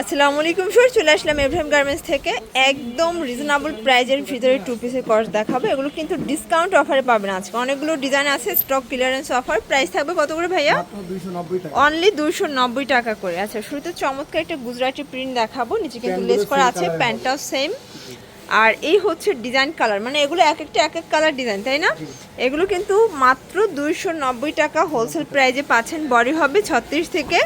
আসসালামু আলাইকুম স্যার চলে আসলাম এব্রাহিম গার্মেন্টস থেকে। একদম রিজনেবল প্রাইজের ভিতরে টু পিসের কস্ট দেখাবো। এগুলো কিন্তু ডিসকাউন্ট অফারে পাবেন আজকে। অনেকগুলো ডিজাইন আছে স্টক ক্লিয়ারেন্স অফার প্রাইস থাকবে কত করে ভাইয়া? অনলি দুইশো নব্বই টাকা। অনলি দুশো নব্বই টাকা করে। আচ্ছা শুরুতে চমৎকার একটা গুজরাটি প্রিন্ট দেখাবো। নিচে কিন্তু লেস করা আছে প্যান্টটাও সেম আর এই হচ্ছে ডিজাইন কালার মানে এগুলো এক একটা এক এক কালার ডিজাইন তাই না? এগুলো কিন্তু মাত্র দুইশো নব্বই টাকা হোলসেল প্রাইজে পাচ্ছেন। বডি হবে ছত্রিশ থেকে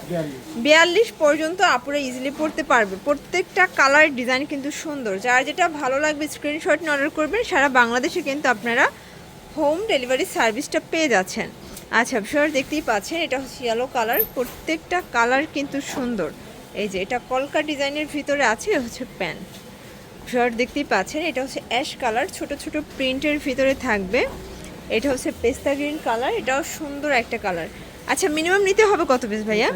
বিয়াল্লিশ। পর্যন্ত আপুরা ইজিলি পড়তে পারবে। প্রত্যেকটা কালার ডিজাইন কিন্তু সুন্দর। যার যেটা ভালো লাগবে স্ক্রিনশট নিয়ে অর্ডার করবেন সারা বাংলাদেশে কিন্তু আপনারা হোম ডেলিভারি সার্ভিসটা পেয়ে যাচ্ছেন। আচ্ছা সর দেখতেই পাচ্ছেন এটা হচ্ছে ইয়েলো কালার প্রত্যেকটা কালার কিন্তু সুন্দর। এই যে এটা কলকা ডিজাইনের ভিতরে আছে হচ্ছে প্যান্ট শর্ট দেখতেই পাচ্ছেন এটা হচ্ছে অ্যাশ কালার ছোট ছোট প্রিন্টের ভিতরে থাকবে। এটা হচ্ছে পেস্তা গ্রিন কালার এটাও সুন্দর একটা কালার আচ্ছা মিনিমাম নিতে হবে কত পিস ভাইয়া?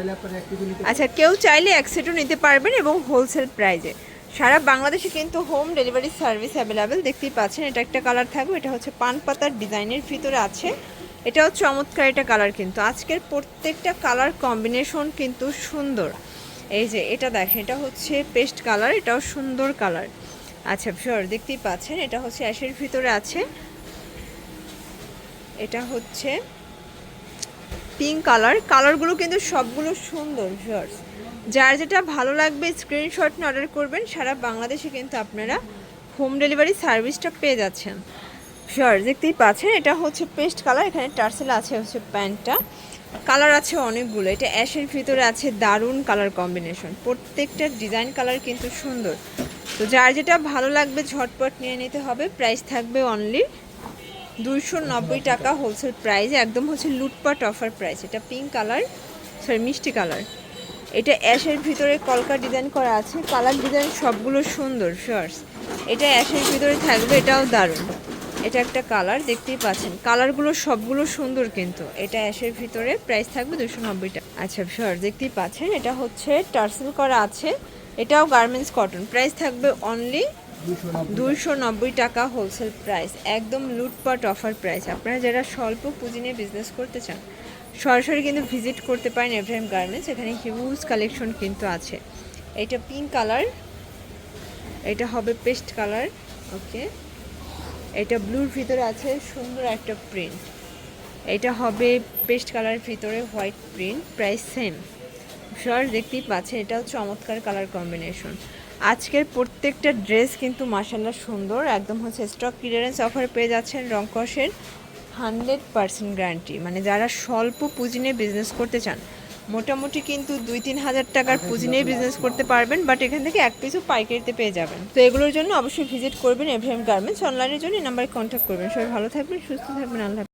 আচ্ছা কেউ চাইলে এক সেটও নিতে পারবেন এবং হোলসেল প্রাইজে সারা বাংলাদেশে কিন্তু হোম ডেলিভারি সার্ভিস অ্যাভেলেবেল দেখতেই পাচ্ছেন এটা একটা কালার থাকবে এটা হচ্ছে পান পাতার ডিজাইনের ভিতরে আছে। এটাও চমৎকার একটা কালার কিন্তু। আজকের প্রত্যেকটা কালার কম্বিনেশন কিন্তু সুন্দর। এই যে এটা দেখেন এটা হচ্ছে পেস্ট কালার এটাও সুন্দর কালার আচ্ছা শিওর দেখতেই পাচ্ছেন, এটা হচ্ছে অ্যাশের ভিতরে আছে। এটা হচ্ছে পিঙ্ক কালার কালারগুলো কিন্তু সবগুলো সুন্দর ভিউয়ার্স যার যেটা ভালো লাগবে স্ক্রিনশট নিয়ে অর্ডার করবেন, সারা বাংলাদেশে কিন্তু আপনারা হোম ডেলিভারি সার্ভিসটা পেয়ে যাচ্ছেন। শিওর দেখতেই পাচ্ছেন, এটা হচ্ছে পেস্ট কালার এখানে টার্সেল আছে, হচ্ছে প্যান্টটা। কালার আছে অনেকগুলো, এটা অ্যাশের ভিতরে আছে দারুণ কালার কম্বিনেশন প্রত্যেকটা ডিজাইন কালার কিন্তু সুন্দর। তো যার যেটা ভালো লাগবে ঝটপট নিয়ে নিতে হবে। প্রাইস থাকবে অনলি দুইশো নব্বই টাকা হোলসেল প্রাইস একদম হচ্ছে লুটপাট অফার প্রাইস এটা পিঙ্ক কালার সরি মিষ্টি কালার এটা অ্যাশের ভিতরে কলকা ডিজাইন করা আছে। কালার ডিজাইন সবগুলো সুন্দর শর্টস এটা অ্যাশের ভিতরে থাকবে, এটাও দারুণ। এটা একটা কালার দেখতেই পাচ্ছেন। কালারগুলো সবগুলো সুন্দর কিন্তু। এটা অ্যাশের ভিতরে প্রাইস থাকবে দুশো নব্বই টাকা। আচ্ছা শর্ট দেখতেই পাচ্ছেন। এটা হচ্ছে টার্সেল করা আছে। এটাও গার্মেন্টস কটন প্রাইস থাকবে অনলি নব্বই নব্বই টাকা হোলসেল প্রাইস একদম লুটপাট অফার প্রাইস আপনারা যারা স্বল্প পুঁজি নিয়ে বিজনেস করতে চান, সরাসরি কিন্তু ভিজিট করতে পারেন এভ্রাহিম গার্মেন্টস এখানে হিউজ কালেকশন কিন্তু আছে। এটা পিঙ্ক কালার এটা হবে পেস্ট কালার ওকে এটা ব্লুর ভিতরে আছে সুন্দর একটা প্রিন্ট এটা হবে পেস্ট কালার ভিতরে white print price same short দেখতেই পাচ্ছেন এটা হচ্ছে চমৎকার কালার কম্বিনেশন আজকের প্রত্যেকটা ড্রেস কিন্তু মাসাল্লাহ সুন্দর একদম হচ্ছে স্টক ক্লিয়ারেন্স অফার পেয়ে যাচ্ছেন রংকসের হান্ড্রেড পার্সেন্ট গ্যারান্টি মানে যারা স্বল্প পুঁজি নিয়ে বিজনেস করতে চান মোটামুটি কিন্তু দুই তিন হাজার টাকার পুঁজি নিয়ে বিজনেস করতে পারবেন বাট এখান থেকে এক পিসও পাইকারিতে পেয়ে যাবেন। তো এগুলোর জন্য অবশ্যই ভিজিট করবেন এভ্রাহিম গার্মেন্টস অনলাইনের জন্য এই নাম্বারে কন্ট্যাক্ট করবেন। সবাই ভালো থাকবেন সুস্থ থাকবেন আল্লাহ।